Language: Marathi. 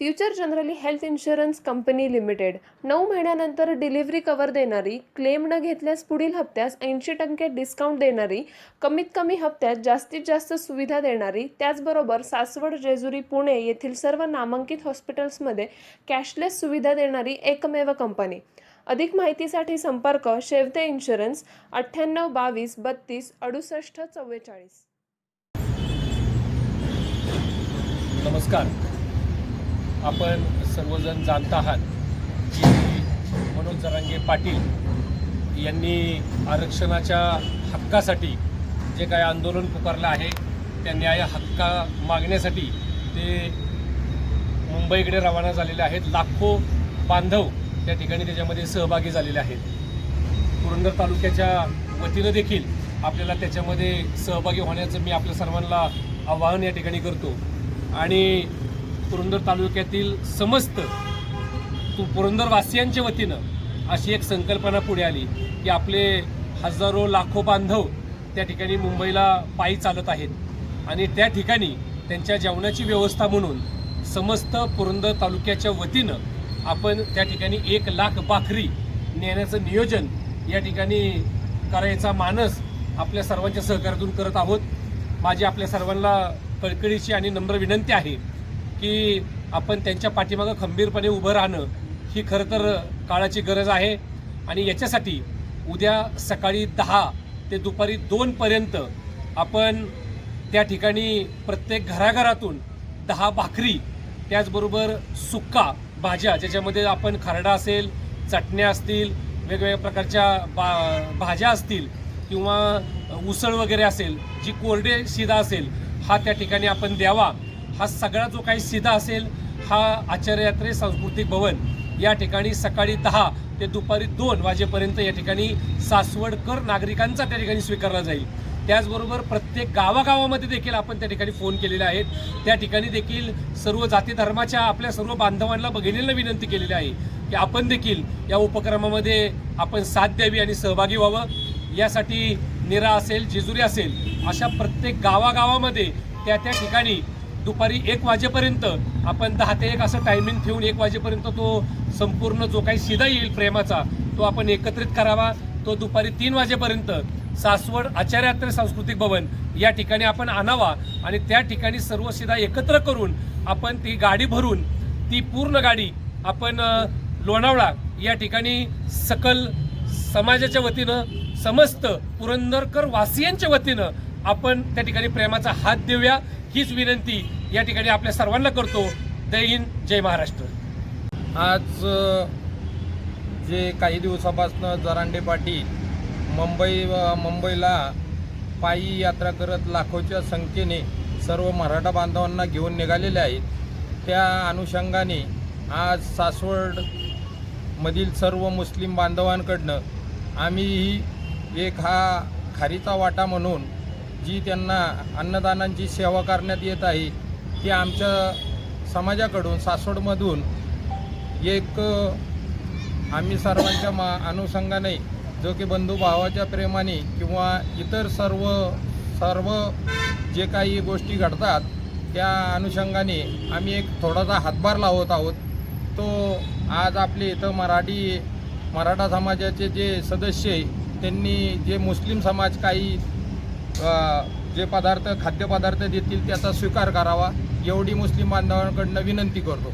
Future Generali health insurance company limited. नऊ महिन्यानंतर डिलिव्हरी कवर देणारी क्लेम न घेतल्यास पुढील हप्त्यास ऐंशी टक्के डिस्काउंट देणारी कमीत कमी हप्त्यात जास्तीत जास्त सुविधा देणारी त्याचबरोबर सासवड जेजुरी पुणे येथील सर्व नामांकित हॉस्पिटल्समध्ये कॅशलेस सुविधा देणारी एकमेव कंपनी. अधिक माहितीसाठी संपर्क शेवते इन्शुरन्स अठ्ठ्याण्णव बावीस बत्तीस अडुसष्ट चव्वेचाळीस. नमस्कार. आपण सर्वजण जाणत आहात की मनोज जरांगे पाटील यांनी आरक्षणाच्या हक्कासाठी जे काय आंदोलन पुकारलं आहे त्या न्याय हक्का मागण्यासाठी ते मुंबईकडे रवाना झालेले आहेत. लाखो बांधव त्या ठिकाणी त्याच्यामध्ये सहभागी झालेले आहेत. पुरंदर तालुक्याच्या वतीनं देखील आपल्याला त्याच्यामध्ये सहभागी होण्याचं मी आपल्या सर्वांना आवाहन या ठिकाणी करतो. आणि पुरंदर तालुक्यातील समस्त तू पुरंदरवासियांच्या वतीनं अशी एक संकल्पना पुढे आली की आपले हजारो लाखो बांधव त्या ठिकाणी मुंबईला पायी चालत आहेत. आणि त्या ठिकाणी त्यांच्या जेवणाची व्यवस्था म्हणून समस्त पुरंदर तालुक्याच्या वतीनं आपण त्या ठिकाणी एक लाख भाकरी नेण्याचं नियोजन या ठिकाणी करायचा मानस आपल्या सर्वांच्या सहकार्यातून करत आहोत. माझी आपल्या सर्वांना कळकळीची आणि नम्र विनंती आहे की आपण त्यांच्या पाठीमागं खंबीरपणे उभं राहणं ही खरं तर काळाची गरज आहे. आणि याच्यासाठी उद्या सकाळी दहा ते दुपारी दोनपर्यंत आपण त्या ठिकाणी प्रत्येक घराघरातून दहा भाकरी त्याचबरोबर सुक्का भाज्या ज्याच्यामध्ये आपण खारडा असेल चटण्या असतील वेगवेगळ्या प्रकारच्या बा भाज्या असतील किंवा उसळ वगैरे असेल जी कोरडे शिदा असेल हा त्या ठिकाणी आपण द्यावा. हा सगळा जो काही सीधा असेल हा आचार्ययात्रे सांस्कृतिक भवन या ठिकाणी सकाळी दहा ते दुपारी दोन वाजेपर्यंत या ठिकाणी सासवडकर नागरिकांचा त्या ठिकाणी स्वीकारला जाईल. त्याचबरोबर प्रत्येक गावागावामध्ये देखील आपण त्या ठिकाणी फोन केलेले आहेत. त्या ठिकाणी देखील सर्व जाती धर्माच्या आपल्या सर्व बांधवांना भगिनींना विनंती केलेली आहे की आपण देखील या उपक्रमामध्ये आपण साथ द्यावी आणि सहभागी व्हावं. यासाठी निरा असेल जेजुरी असेल अशा प्रत्येक गावागावामध्ये त्या त्या ठिकाणी दुपारी एक वाजेपर्यंत आपण दहा ते एक असं टायमिंग ठेवून एक वाजेपर्यंत तो संपूर्ण जो काही शिदा येईल प्रेमाचा तो आपण एकत्रित करावा. तो दुपारी तीन वाजेपर्यंत सासवड आचार्यात्र सांस्कृतिक भवन या ठिकाणी आपण आणावा आणि त्या ठिकाणी सर्व शिदा एकत्र करून आपण ती गाडी भरून ती पूर्ण गाडी आपण लोणावळा या ठिकाणी सकल समाजाच्या वतीनं समस्त पुरंदरकर वासियांच्या वतीनं आपण त्या ठिकाणी प्रेमाचा हात देऊया. हीच विनंती या ठिकाणी आपल्या सर्वांना करतो. जय हिंद जय महाराष्ट्र. आज जे काही दिवसापासून जरांडे पाटील मुंबई मुंबईला पायी यात्रा करत लाखोच्या संख्येने सर्व मराठा बांधवांना घेऊन निघालेले आहेत. त्या अनुषंगाने आज सासवडमधील सर्व मुस्लिम बांधवांकडनं आम्ही एक हा खारीचा वाटा म्हणून जी त्यांना अन्नदानांची सेवा करण्यात येत आहे ती आमच्या समाजाकडून सासवडमधून एक आम्ही सर्वांच्या मा अनुषंगाने जो की बंधुभावाच्या प्रेमाने किंवा इतर सर्व सर्व जे काही गोष्टी घडतात त्या अनुषंगाने आम्ही एक थोडासा हातभार लावत आहोत. तो आज आपले इथं मराठी मराठा समाजाचे जे सदस्य आहे त्यांनी जे मुस्लिम समाज काही जे पदार्थ खाद्यपदार्थ देतील त्याचा स्वीकार करावा एवढी मुस्लिम बांधवांकडनं विनंती करतो.